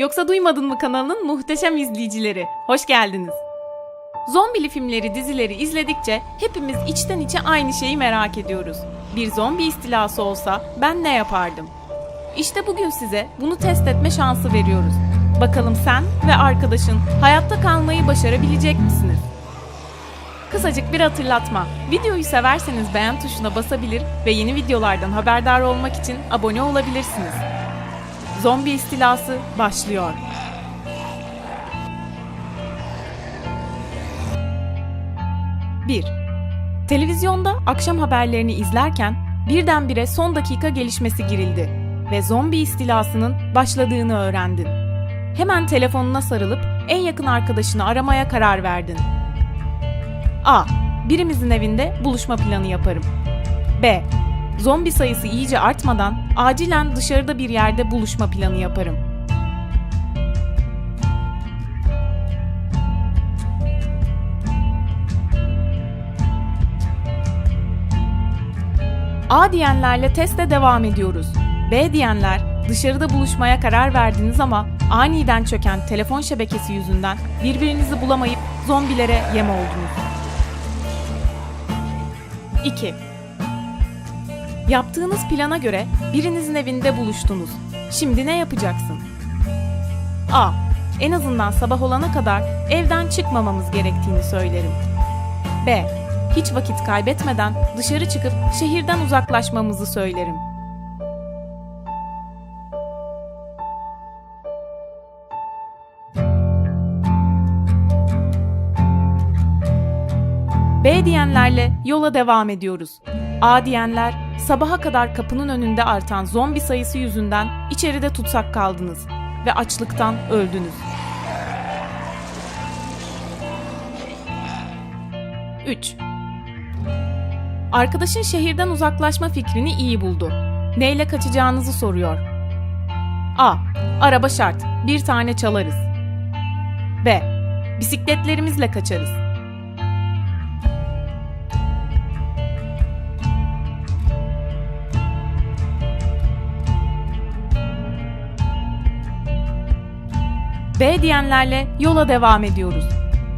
Yoksa Duymadın mı kanalının muhteşem izleyicileri. Hoş geldiniz. Zombili filmleri, dizileri izledikçe hepimiz içten içe aynı şeyi merak ediyoruz. Bir zombi istilası olsa ben ne yapardım? İşte bugün size bunu test etme şansı veriyoruz. Bakalım sen ve arkadaşın hayatta kalmayı başarabilecek misiniz? Kısacık bir hatırlatma. Videoyu severseniz beğen tuşuna basabilir ve yeni videolardan haberdar olmak için abone olabilirsiniz. Zombi istilası başlıyor. Bir. Televizyonda akşam haberlerini izlerken birdenbire son dakika gelişmesi girildi ve zombi istilasının başladığını öğrendin. Hemen telefonuna sarılıp en yakın arkadaşını aramaya karar verdin. A. Birimizin evinde buluşma planı yaparım. B. Zombi sayısı iyice artmadan acilen dışarıda bir yerde buluşma planı yaparım. A diyenlerle teste devam ediyoruz. B diyenler dışarıda buluşmaya karar verdiniz ama aniden çöken telefon şebekesi yüzünden birbirinizi bulamayıp zombilere yem oldunuz. 2. Yaptığınız plana göre birinizin evinde buluştunuz. Şimdi ne yapacaksın? A. En azından sabah olana kadar evden çıkmamamız gerektiğini söylerim. B. Hiç vakit kaybetmeden dışarı çıkıp şehirden uzaklaşmamızı söylerim. B diyenlerle yola devam ediyoruz. A diyenler sabaha kadar kapının önünde artan zombi sayısı yüzünden içeride tutsak kaldınız ve açlıktan öldünüz. 3. Arkadaşın şehirden uzaklaşma fikrini iyi buldu. Neyle kaçacağınızı soruyor. A. Araba şart. Bir tane çalarız. B. Bisikletlerimizle kaçarız. B diyenlerle yola devam ediyoruz.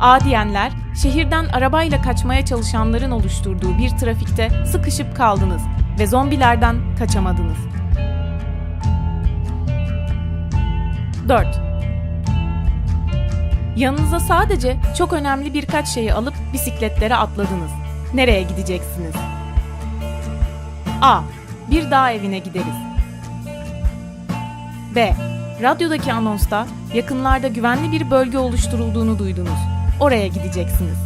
A diyenler, şehirden arabayla kaçmaya çalışanların oluşturduğu bir trafikte sıkışıp kaldınız ve zombilerden kaçamadınız. 4. Yanınıza sadece çok önemli birkaç şeyi alıp bisikletlere atladınız. Nereye gideceksiniz? A. Bir dağ evine gideriz. B. Radyodaki anonsta yakınlarda güvenli bir bölge oluşturulduğunu duydunuz. Oraya gideceksiniz.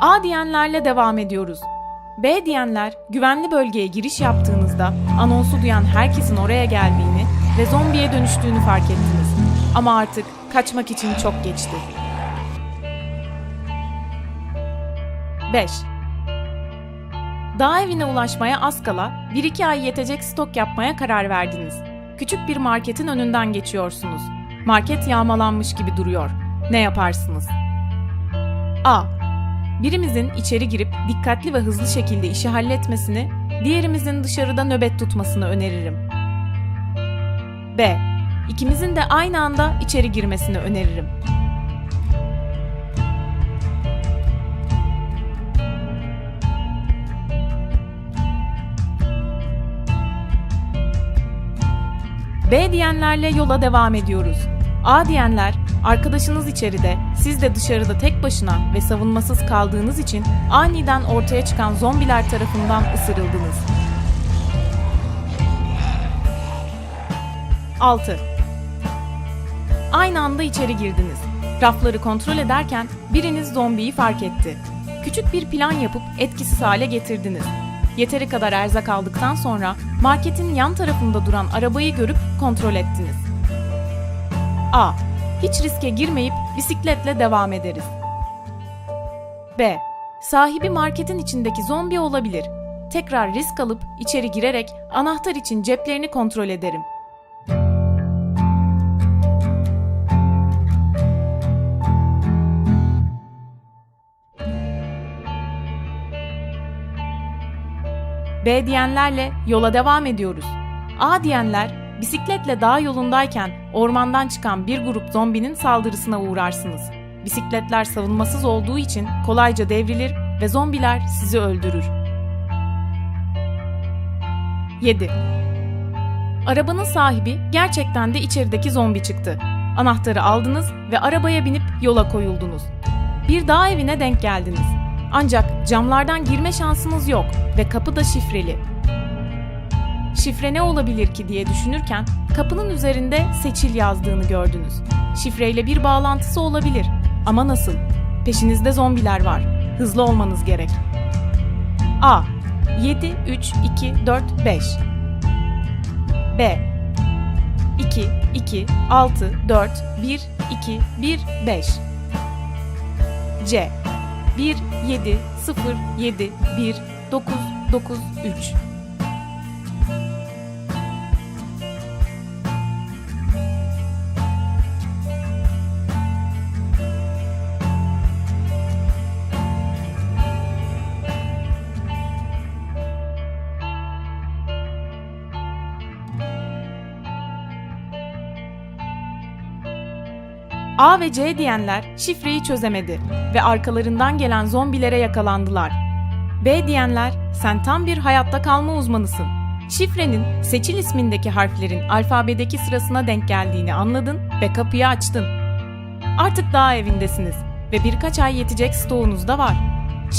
A diyenlerle devam ediyoruz. B diyenler güvenli bölgeye giriş yaptığınızda anonsu duyan herkesin oraya geldiğini ve zombiye dönüştüğünü fark ettiniz. Ama artık kaçmak için çok geçti. 5. Dağ evine ulaşmaya az kala 1-2 ay yetecek stok yapmaya karar verdiniz. Küçük bir marketin önünden geçiyorsunuz. Market yağmalanmış gibi duruyor. Ne yaparsınız? A. Birimizin içeri girip dikkatli ve hızlı şekilde işi halletmesini, diğerimizin dışarıda nöbet tutmasını öneririm. B. İkimizin de aynı anda içeri girmesini öneririm. B diyenlerle yola devam ediyoruz. A diyenler, arkadaşınız içeride, siz de dışarıda tek başına ve savunmasız kaldığınız için aniden ortaya çıkan zombiler tarafından ısırıldınız. 6. Aynı anda içeri girdiniz. Rafları kontrol ederken biriniz zombiyi fark etti. Küçük bir plan yapıp etkisiz hale getirdiniz. Yeteri kadar erzak aldıktan sonra marketin yan tarafında duran arabayı görüp kontrol ettiniz. A. Hiç riske girmeyip bisikletle devam ederiz. B. Sahibi marketin içindeki zombi olabilir. Tekrar risk alıp içeri girerek anahtar için ceplerini kontrol ederim. B diyenlerle yola devam ediyoruz. A diyenler bisikletle dağ yolundayken ormandan çıkan bir grup zombinin saldırısına uğrarsınız. Bisikletler savunmasız olduğu için kolayca devrilir ve zombiler sizi öldürür. 7. Arabanın sahibi gerçekten de içerideki zombi çıktı. Anahtarı aldınız ve arabaya binip yola koyuldunuz. Bir dağ evine denk geldiniz. Ancak camlardan girme şansınız yok ve kapı da şifreli. Şifre ne olabilir ki diye düşünürken kapının üzerinde seçil yazdığını gördünüz. Şifreyle bir bağlantısı olabilir ama nasıl? Peşinizde zombiler var. Hızlı olmanız gerek. A. 7 3 2 4 5 B 2 2 6 4 1 2 1 5 C 1 7 0 7 1 9 9 3 A ve C diyenler şifreyi çözemedi ve arkalarından gelen zombilere yakalandılar. B diyenler sen tam bir hayatta kalma uzmanısın. Şifrenin seçil ismindeki harflerin alfabedeki sırasına denk geldiğini anladın ve kapıyı açtın. Artık dağ evindesiniz ve birkaç ay yetecek stoğunuz da var.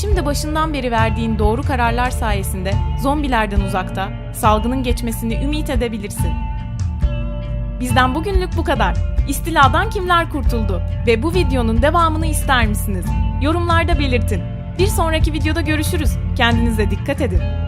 Şimdi başından beri verdiğin doğru kararlar sayesinde zombilerden uzakta salgının geçmesini ümit edebilirsin. Bizden bugünlük bu kadar. İstiladan kimler kurtuldu? Ve bu videonun devamını ister misiniz? Yorumlarda belirtin. Bir sonraki videoda görüşürüz. Kendinize dikkat edin.